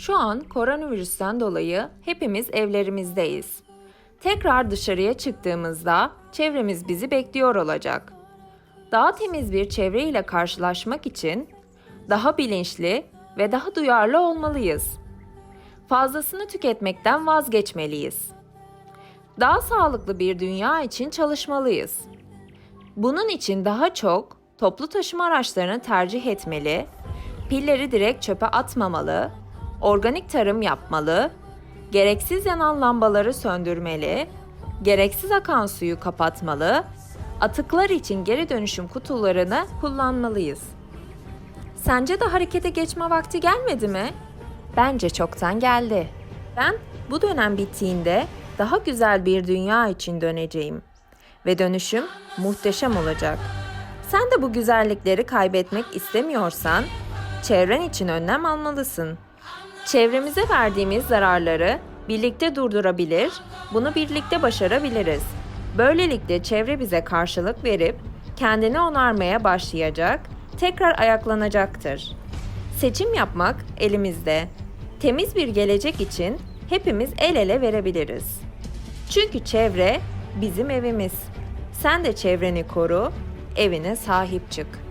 Şu an koronavirüsten dolayı hepimiz evlerimizdeyiz. Tekrar dışarıya çıktığımızda çevremiz bizi bekliyor olacak. Daha temiz bir çevre ile karşılaşmak için daha bilinçli ve daha duyarlı olmalıyız. Fazlasını tüketmekten vazgeçmeliyiz. Daha sağlıklı bir dünya için çalışmalıyız. Bunun için daha çok toplu taşıma araçlarını tercih etmeli, pilleri direkt çöpe atmamalı, organik tarım yapmalı, gereksiz yanan lambaları söndürmeli, gereksiz akan suyu kapatmalı, atıklar için geri dönüşüm kutularını kullanmalıyız. Sence de harekete geçme vakti gelmedi mi? Bence çoktan geldi. Ben bu dönem bittiğinde daha güzel bir dünya için döneceğim ve dönüşüm muhteşem olacak. Sen de bu güzellikleri kaybetmek istemiyorsan çevren için önlem almalısın. Çevremize verdiğimiz zararları birlikte durdurabilir, bunu birlikte başarabiliriz. Böylelikle çevre bize karşılık verip kendini onarmaya başlayacak, tekrar ayaklanacaktır. Seçim yapmak elimizde. Temiz bir gelecek için hepimiz el ele verebiliriz. Çünkü çevre bizim evimiz. Sen de çevreni koru, evine sahip çık.